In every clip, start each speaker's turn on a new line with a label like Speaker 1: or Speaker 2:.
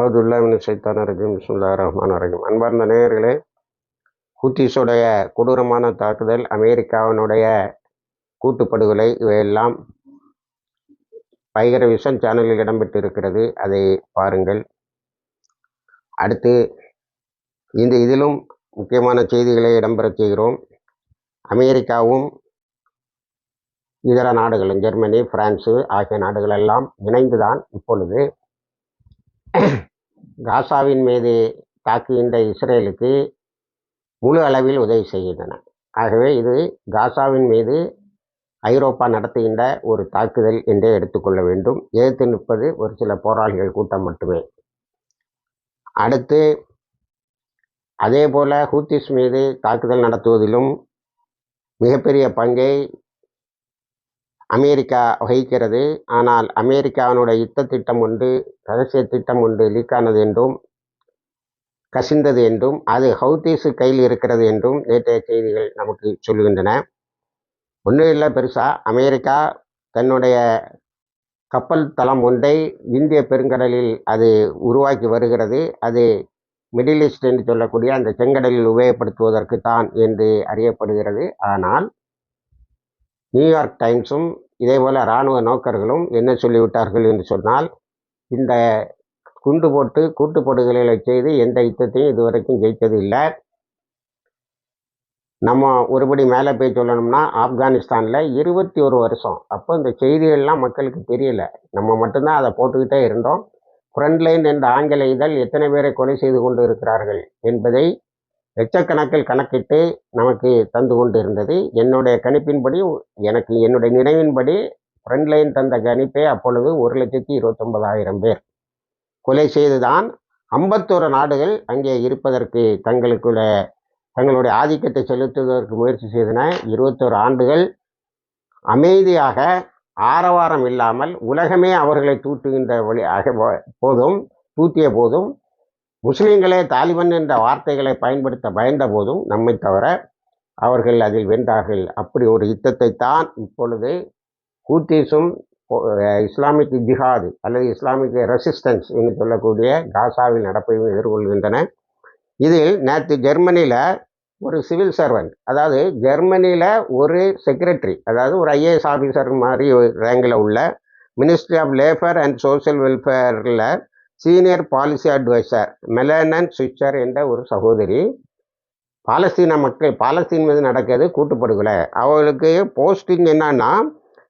Speaker 1: அவுதுல்லாமின் சைத்தான ரஜீம். பிஸ்மில்லா ரஹ்மான் ரஹீம். அன்பார்ந்த நேயர்களே ஹூத்திஸுடைய கொடூரமான தாக்குதல் அமெரிக்காவினுடைய கூட்டுப்படுகொலை இவையெல்லாம் பைகர விஷன் சேனலில் இடம்பெற்றிருக்கிறது. அதை பாருங்கள். அடுத்து இந்த இதிலும் முக்கியமான செய்திகளை இடம்பெறச் செய்கிறோம். அமெரிக்காவும் இதர நாடுகளும் ஜெர்மனி பிரான்சு ஆகிய நாடுகளெல்லாம் இணைந்துதான் இப்பொழுது காசாவின் மீது தாக்குகின்ற இஸ்ரேலுக்கு முழு அளவில் உதவி செய்கின்றன. ஆகவே இது காசாவின் மீது ஐரோப்பா நடத்துகின்ற ஒரு தாக்குதல் என்றே எடுத்துக்கொள்ள வேண்டும். எதிர்த்து நிற்பது ஒரு சில போராளிகள் கூட்டம் மட்டுமே. அடுத்து அதே போல் ஹூத்திஸ் மீது தாக்குதல் நடத்துவதிலும் மிகப்பெரிய பங்கை அமெரிக்கா வகிக்கிறது. ஆனால் அமெரிக்காவினுடைய யுத்த திட்டம் ஒன்று ரகசிய திட்டம் ஒன்று லீக்கானது என்றும் கசிந்தது என்றும் அது ஹவுத்தீஸு கையில் இருக்கிறது என்றும் நேற்றைய செய்திகள் நமக்கு சொல்லுகின்றன ஒன்றும் இல்லை பெருசாக அமெரிக்கா தன்னுடைய கப்பல் தளம் ஒன்றை இந்திய பெருங்கடலில் அது உருவாக்கி வருகிறது. அது மிடில் ஈஸ்ட் என்று சொல்லக்கூடிய அந்த செங்கடலில் உபயோகப்படுத்துவதற்கு தான் என்று அறியப்படுகிறது. ஆனால் நியூயார்க் டைம்ஸும் இதேபோல் இராணுவ நோக்கர்களும் என்ன சொல்லிவிட்டார்கள் என்று சொன்னால் இந்த குண்டு போட்டு கூட்டுப்படுகொலைகளை செய்து எந்த யுத்தத்தையும் இதுவரைக்கும் ஜெயித்தது இல்லை. நம்ம ஒருபடி மேலே போய் சொல்லணும்னா ஆப்கானிஸ்தானில் இருபத்தி ஒரு வருஷம். அப்போ இந்த செய்திகள்லாம் மக்களுக்கு தெரியல. நம்ம மட்டும்தான் அதை போட்டுக்கிட்டே இருந்தோம். ஃப்ரண்ட்லைன் என்ற ஆங்கில இதழ் எத்தனை பேரை கொலை செய்து கொண்டு இருக்கிறார்கள் என்பதை லட்சக்கணக்கில் கணக்கிட்டு நமக்கு தந்து கொண்டு இருந்தது. என்னுடைய கணிப்பின்படி எனக்கு என்னுடைய நினைவின்படி ஃப்ரண்ட்லைன் தந்த கணிப்பே அப்பொழுது ஒரு லட்சத்தி இருபத்தொன்பதாயிரம் பேர் கொலை செய்துதான் ஐம்பத்தோரு நாடுகள் அங்கே இருப்பதற்கு தங்களுக்குள்ள தங்களுடைய ஆதிக்கத்தை செலுத்துவதற்கு முயற்சி செய்தன இருபத்தோரு ஆண்டுகள் அமைதியாக ஆரவாரம் இல்லாமல் உலகமே அவர்களை தூட்டுகின்ற வழி போதும் தூத்திய போதும். முஸ்லீம்களே தாலிபன் என்ற வார்த்தைகளை பயன்படுத்த பயந்த போதும் நம்மை தவிர அவர்கள் அதில் வென்றார்கள். அப்படி ஒரு யுத்தத்தை தான் இப்பொழுது ஹூத்தீஸும் இஸ்லாமிக் ஜிஹாது அல்லது இஸ்லாமிக் ரெசிஸ்டன்ஸ் என்று சொல்லக்கூடிய காசாவில் நடப்பையும் எதிர்கொள்கின்றன. இதில் நேற்று ஜெர்மனியில் ஒரு சிவில் சர்வெண்ட். அதாவது ஜெர்மனியில் ஒரு செக்ரட்டரி அதாவது ஒரு ஐஏஎஸ் ஆஃபீஸர் மாதிரி ரேங்கில் உள்ள ministry of labour and social வெல்ஃபேரில் senior policy adviser மெலனன் சுவிச்சர் என்ற ஒரு சகோதரி பாலஸ்தீன மக்கள் பாலஸ்தீன் மீது நடக்கிறது கூட்டுப்படுகொலை. அவளுக்கு போஸ்டிங் என்னன்னா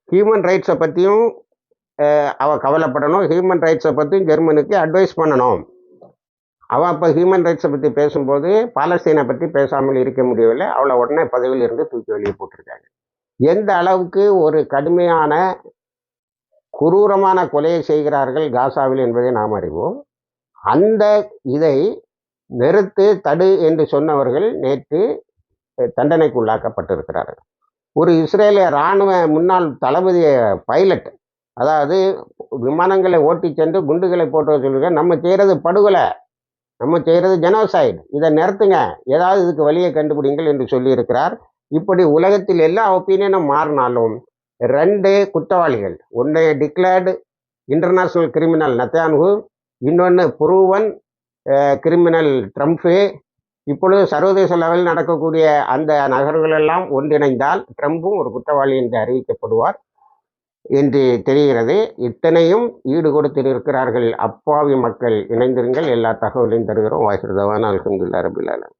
Speaker 1: ஹியூமன் ரைட்ஸை பற்றியும் அவள் கவலைப்படணும். ஹியூமன் ரைட்ஸை பற்றியும் ஜெர்மனுக்கு அட்வைஸ் பண்ணணும். அவள் அப்போ ஹியூமன் ரைட்ஸை பற்றி பேசும்போது பாலஸ்தீனை பற்றி பேசாமல் இருக்க முடியவில்லை. அவளை உடனே பதவியிலிருந்து தூக்கி வெளியே போட்டிருக்காங்க. எந்த அளவுக்கு ஒரு கடுமையான குரூரமான கொலையை செய்கிறார்கள் காசாவில் என்பதை நாம் அறிவோம். அந்த இதை நிறுத்து தடு என்று சொன்னவர்கள் நேற்று தண்டனைக்கு உள்ளாக்கப்பட்டிருக்கிறார்கள் ஒரு இஸ்ரேலிய இராணுவ முன்னாள் தளபதிய பைலட் அதாவது விமானங்களை ஓட்டி சென்று குண்டுகளை போட்டு சொல்லுங்க நம்ம செய்கிறது படுகொலை. நம்ம செய்கிறது ஜெனோசைடு இதை நிறுத்துங்க. ஏதாவது இதுக்கு வழியை கண்டுபிடிங்கள் என்று சொல்லியிருக்கிறார். இப்படி உலகத்தில் எல்லா ஒப்பீனியனும் மாறினாலும் ரெண்டு குற்றவாளிகள் ஒன்று டிக்ளேர்டு இன்டர்நேஷ்னல் கிரிமினல் நத்தான்ஹு இன்னொன்று புரூவன் கிரிமினல் ட்ரம்ப்பு இப்பொழுது சர்வதேச லெவலில் நடக்கக்கூடிய அந்த நகர்களெல்லாம் ஒன்றிணைந்தால் ட்ரம்ப்பும் ஒரு குற்றவாளி என்று அறிவிக்கப்படுவார். என்று தெரிகிறது. இத்தனையும் ஈடு கொடுத்திருக்கிறார்கள் அப்பாவி மக்கள். இணைந்திருங்கள். எல்லா தகவலையும் தருகிறோம். வாய்ஸ் அலமதுல்லா ரபிலாலன்